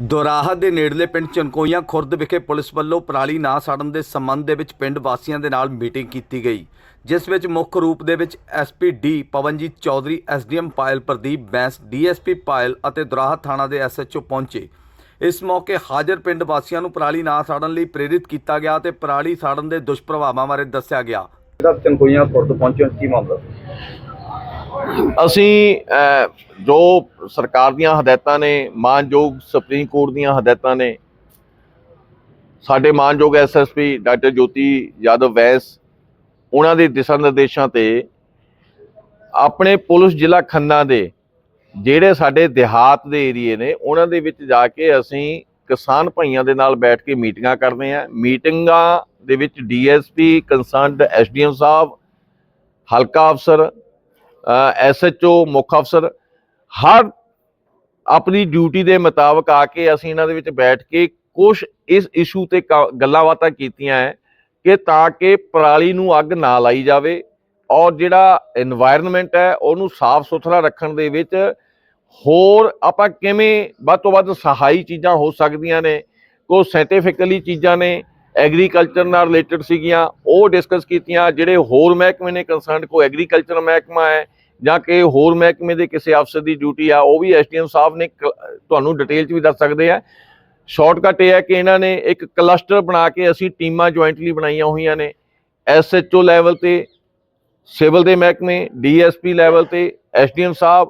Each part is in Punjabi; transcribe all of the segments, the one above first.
ਦੁਰਾਹਾ ਦੇ ਨੇੜਲੇ ਪਿੰਡ ਚਨਕੋਈਆਂ ਖੁਰਦ ਵਿਖੇ ਪੁਲਿਸ ਵੱਲੋਂ ਪਰਾਲੀ ਨਾ ਸਾੜਨ ਦੇ ਸੰਬੰਧ ਦੇ ਵਿੱਚ ਪਿੰਡ ਵਾਸੀਆਂ ਦੇ ਨਾਲ ਮੀਟਿੰਗ ਕੀਤੀ ਗਈ, ਜਿਸ ਵਿੱਚ ਮੁੱਖ ਰੂਪ ਦੇ ਵਿੱਚ SP D Pavanjit Chaudhary SDM Payal Pradeep Bains DSP Payal ਅਤੇ ਦੋਰਾਹਾ ਥਾਣਾ ਦੇ ਐਸਐਚਓ ਪਹੁੰਚੇ। ਇਸ ਮੌਕੇ ਹਾਜ਼ਰ ਪਿੰਡ ਵਾਸੀਆਂ ਨੂੰ ਪਰਾਲੀ ਨਾ ਸਾੜਨ ਲਈ ਪ੍ਰੇਰਿਤ ਕੀਤਾ ਗਿਆ ਤੇ ਪਰਾਲੀ ਸਾੜਨ ਦੇ ਦੁਸ਼ਪ੍ਰਭਾਵਾਂ ਬਾਰੇ ਦੱਸਿਆ ਗਿਆ। ਜਿਹੜਾ ਚੰਕੋਈਆਂ ਖੁਰਦ ਪਹੁੰਚਣ ਕੀ ਮਾਮਲਾ? ਅਸੀਂ ਜੋ ਸਰਕਾਰ ਦੀਆਂ ਹਦਾਇਤਾਂ ਨੇ, ਮਾਨਯੋਗ ਸੁਪਰੀਮ ਕੋਰਟ ਦੀਆਂ ਹਦਾਇਤਾਂ ਨੇ, ਸਾਡੇ ਮਾਨਯੋਗ ਐਸਐਸਪੀ ਡਾਕਟਰ ਜੋਤੀ ਯਾਦਵ ਵੈਸ, ਉਹਨਾਂ ਦੇ ਦਿਸ਼ਾ ਨਿਰਦੇਸ਼ਾਂ ਤੇ ਆਪਣੇ ਪੁਲਿਸ ਜ਼ਿਲ੍ਹਾ ਖੰਨਾ ਦੇ ਜਿਹੜੇ ਸਾਡੇ ਦਿਹਾਤ ਦੇ ਏਰੀਏ ਨੇ, ਉਹਨਾਂ ਦੇ ਵਿੱਚ ਜਾ ਕੇ ਅਸੀਂ ਕਿਸਾਨ ਭਾਈਆਂ ਦੇ ਨਾਲ ਬੈਠ ਕੇ ਮੀਟਿੰਗਾਂ ਕਰਦੇ ਹਾਂ। ਮੀਟਿੰਗਾਂ ਦੇ ਵਿੱਚ ਡੀਐਸਪੀ ਕੰਸਰਨਡ ਐਸਡੀਐਮ ਸਾਹਿਬ, ਹਲਕਾ ਅਫਸਰ ਐਸਐਚਓ ਮੁੱਖ ਅਫਸਰ, ਹਰ ਆਪਣੀ ਡਿਊਟੀ ਦੇ ਮੁਤਾਬਕ ਆ ਕੇ ਅਸੀਂ ਇਹਨਾਂ ਦੇ ਵਿੱਚ ਬੈਠ ਕੇ ਕੁਝ ਇਸ ਇਸ਼ੂ ਤੇ ਗੱਲਾਂ ਬਾਤਾਂ ਕੀਤੀਆਂ ਹੈ ਕਿ ਤਾਂ ਕਿ ਪਰਾਲੀ ਨੂੰ ਅੱਗ ਨਾ ਲਾਈ ਜਾਵੇ ਔਰ ਜਿਹੜਾ এনवायरमेंट ਹੈ ਉਹਨੂੰ ਸਾਫ਼ ਸੁਥਰਾ ਰੱਖਣ ਦੇ ਵਿੱਚ ਹੋਰ ਆਪਾਂ ਕਿਵੇਂ ਵੱਧ ਤੋਂ ਵੱਧ ਸਹਾਈ ਚੀਜ਼ਾਂ ਹੋ ਸਕਦੀਆਂ ਨੇ ਕੋ ਸਾਇੰਟੀਫਿਕਲੀ ਚੀਜ਼ਾਂ ਨੇ ਐਗਰੀਕਲਚਰ ਨਾਲ ਰਿਲੇਟਡ ਸੀਗੀਆਂ, ਉਹ ਡਿਸਕਸ ਕੀਤੀਆਂ, ਜਿਹੜੇ ਹੋਰ ਮਹਿਕਮੇ ਨੇ ਕੰਸਰਨਡ ਕੋ ਐਗਰੀਕਲਚਰ ਮਹਿਕਮਾ ਹੈ ਜਾਂ ਕਿ ਹੋਰ ਮਹਿਕਮੇ ਦੇ ਕਿਸੇ ਅਫਸਰ ਦੀ ਡਿਊਟੀ ਆ, ਉਹ ਵੀ ਐਸਡੀਐਮ ਸਾਹਿਬ ਨੇ ਕ- ਤੁਹਾਨੂੰ ਡਿਟੇਲ ਚ ਵੀ ਦੱਸ ਸਕਦੇ ਆ। ਸ਼ਾਰਟਕਟ ਇਹ ਹੈ ਕਿ ਇਹਨਾਂ ਨੇ ਇੱਕ ਕਲਸਟਰ ਬਣਾ ਕੇ ਅਸੀਂ ਟੀਮਾਂ ਜੁਆਇੰਟਲੀ ਬਣਾਈਆਂ ਹੋਈਆਂ ਨੇ। ਐਸਐਚਓ ਲੈਵਲ ਤੇ, ਸਿਵਲ ਦੇ ਮਹਿਕਮੇ ਡੀਐਸਪੀ ਲੈਵਲ ਤੇ ਐਸਡੀਐਮ ਸਾਹਿਬ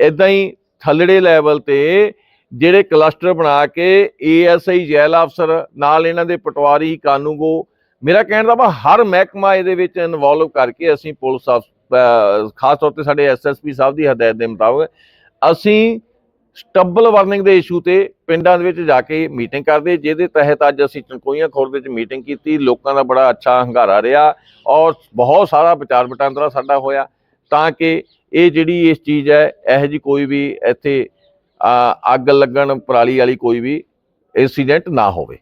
ਇਦਾਂ ਹੀ ਥੱਲੜੇ ਲੈਵਲ ਤੇ ਜਿਹੜੇ ਕਲਸਟਰ ਬਣਾ ਕੇ ਏਐਸਆਈ ਜੈਲ ਅਫਸਰ, ਨਾਲ ਇਹਨਾਂ ਦੇ ਪਟਵਾਰੀ ਕਾਨੂੰਗੋ, ਮੇਰਾ ਕਹਿਣ ਦਾ ਵਾ ਹਰ ਮਹਿਕਮਾ ਇਹਦੇ ਵਿੱਚ ਇਨਵੋਲਵ ਕਰਕੇ ਅਸੀਂ ਪੁਲਿਸ ਅਫ- ਖਾਸ ਤੌਰ ਤੇ ਸਾਡੇ ਐਸਐਸਪੀ ਸਾਹਿਬ ਦੀ ਹਦਾਇਤ ਦੇ ਮੁਤਾਬਕ, ਅਸੀਂ ਸਟੱਬਲ ਵਾਰਨਿੰਗ ਦੇ ਇਸ਼ੂ ਤੇ ਪਿੰਡਾਂ ਦੇ ਵਿੱਚ ਜਾ ਕੇ ਮੀਟਿੰਗ ਕਰਦੇ, ਜਿਹਦੇ ਤਹਿਤ ਅੱਜ ਅਸੀਂ ਚਣਕੋਈਆਂ ਖੋਰ ਦੇ ਵਿੱਚ ਮੀਟਿੰਗ ਕੀਤੀ, ਲੋਕਾਂ ਦਾ ਬੜਾ ਅੱਛਾ ਹੰਗਾਰਾ ਰਿਹਾ ਔਰ ਬਹੁਤ ਸਾਰਾ ਵਿਚਾਰ ਵਟਾਂਦਰਾ ਸਾਡਾ ਹੋਇਆ ਤਾਂ ਕਿ ਇਹ ਜਿਹੜੀ ਇਸ ਚੀਜ਼ ਹੈ, ਇਹੋ ਜੀ ਕੋਈ ਵੀ ਇੱਥੇ ਅੱਗ ਲੱਗਣ, ਪਰਾਲੀ ਵਾਲੀ ਕੋਈ ਵੀ ਇਨਸੀਡੈਂਟ ਨਾ ਹੋਵੇ।